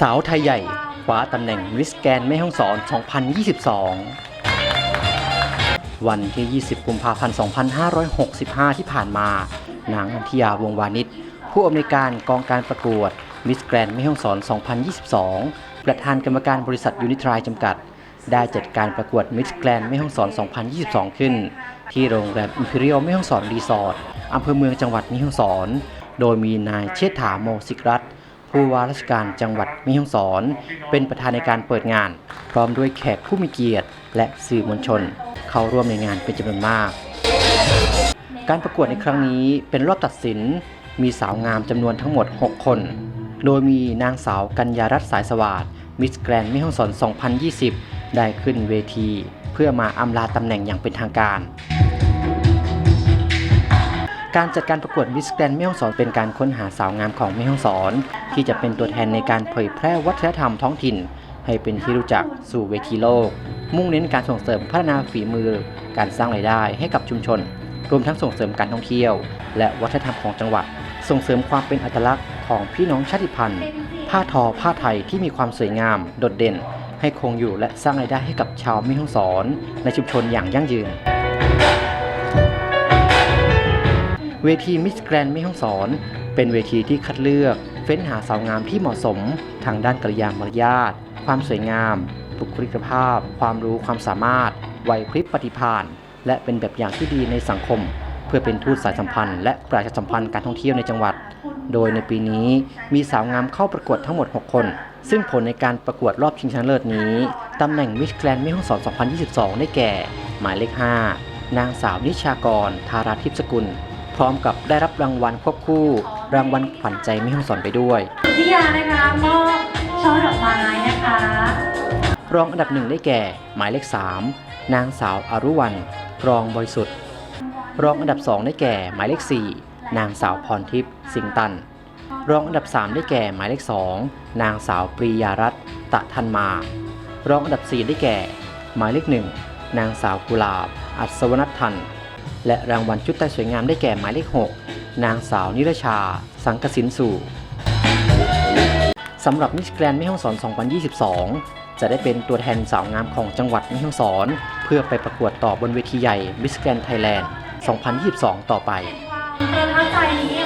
สาวไทยใหญ่คว้าตำแหน่งมิสแกรนแม่ฮ่องสอน 2022 วันที่ 20 กุมภาพันธ์ 2565 ที่ผ่านมา นางนันทิยาวงวานิชผู้อำนวยการกองการประกวดมิสแกรนด์แม่ฮ่องสอน 2022 ประธานกรรมการบริษัทยูนิทรายจำกัด ได้จัดการประกวดมิสแกรนด์แม่ฮ่องสอน 2022 ขึ้น ที่โรงแรมอิมพีเรียลแม่ฮ่องสอนรีสอร์ทอำเภอเมืองจังหวัดแม่ฮ่องสอน โดยมีนายเชษฐาโมสิกรัตน์ ผู้ว่าราชการจังหวัดม่ฮ่องสอน เป็นประธานในการเปิดงาน พร้อมด้วยแขกผู้มีเกียรติ และสื่อมวลชน เข้าร่วมในงานเป็นจำนวนมาก การประกวดในครั้งนี้เป็นรอบตัดสินมีสาวงามจำนวนทั้งหมด 6 คน โดยมีนางสาวกัญญารัตน์สายสวัสดมิสแกรนด์ม่ฮ่องสอน 2020 ได้ขึ้นเวที เพื่อมาอำลาตำแหน่งอย่างเป็นทางการ การจัดการประกวดมิสแกรนด์แม่ฮ่องสอนเป็นการค้นหาสาวงามของแม่ฮ่องสอน ที่จะเป็นตัวแทนในการเผยแพร่วัฒนธรรมท้องถิ่น ให้เป็นที่รู้จักสู่เวทีโลก มุ่งเน้นการส่งเสริมพัฒนาฝีมือ การสร้างรายได้ให้กับชุมชน รวมทั้งส่งเสริมการท่องเที่ยว และวัฒนธรรมของจังหวัด ส่งเสริมความเป็นอัตลักษณ์ของพี่น้องชาติพันธุ์ ผ้าทอผ้าไทยที่มีความสวยงาม โดดเด่น ให้คงอยู่และสร้างรายได้ให้กับชาวแม่ฮ่องสอน ในชุมชนอย่างยั่งยืน เวทีมิสแกรนด์แม่ฮ่องสอน เป็นเวทีที่คัดเลือก เฟ้นหาสาวงามที่เหมาะสม ทางด้านกริยามารยาทความสวยงาม บุคลิกภาพ ความรู้ความสามารถไหวพริบปฏิภาณและเป็นแบบอย่างที่ดีในสังคม เพื่อเป็นทูตสายสัมพันธ์ และประชาสัมพันธ์การท่องเที่ยวในจังหวัด โดยในปีนี้มีสาวงามเข้าประกวดทั้งหมด 6 คน ซึ่งผลในการประกวดรอบชิงชนะเลิศนี้ตำแหน่งมิสแกรนด์ม่ฮ่องสอน 2022 ได้แก่ หมายเลข 5 นางสาวนิชากร ธาราทิพย์สกุล พร้อมกับได้รับรางวัลควบคู่ รางวัลขวัญใจแม่ฮ่องสอนไปด้วยสุธิยานะคะมอบช่อดอกไม้นะคะรองอันดับหนึ่งได้แก่ หมายเลข 3 นางสาวอารุวันรองบริสุทธิ์รองอันดับ 2 ได้แก่ หมายเลข 4 นางสาวพรทิพย์สิงห์ตัน รองอันดับ 3 ได้แก่หมายเลข 2 นางสาวปรียารัตน์ตะทันมา รองอันดับ 4 ได้แก่ หมายเลข 1 นางสาวกุลาบ อัศวนัททัน และรางวัลชุดแต่สวยงามได้แก่หมายเลข 6 นางสาวนิรชา สังกสินสู่สำหรับมิสแกรนด์แม่ฮ่องสอน 2022 จะได้เป็นตัวแทนสาวงามของจังหวัดแม่ฮ่องสอน เพื่อไปประกวดต่อบนเวทีใหญ่มิสแกรนด์ไทยแลนด์ 2022 ต่อไปประทับใจนี้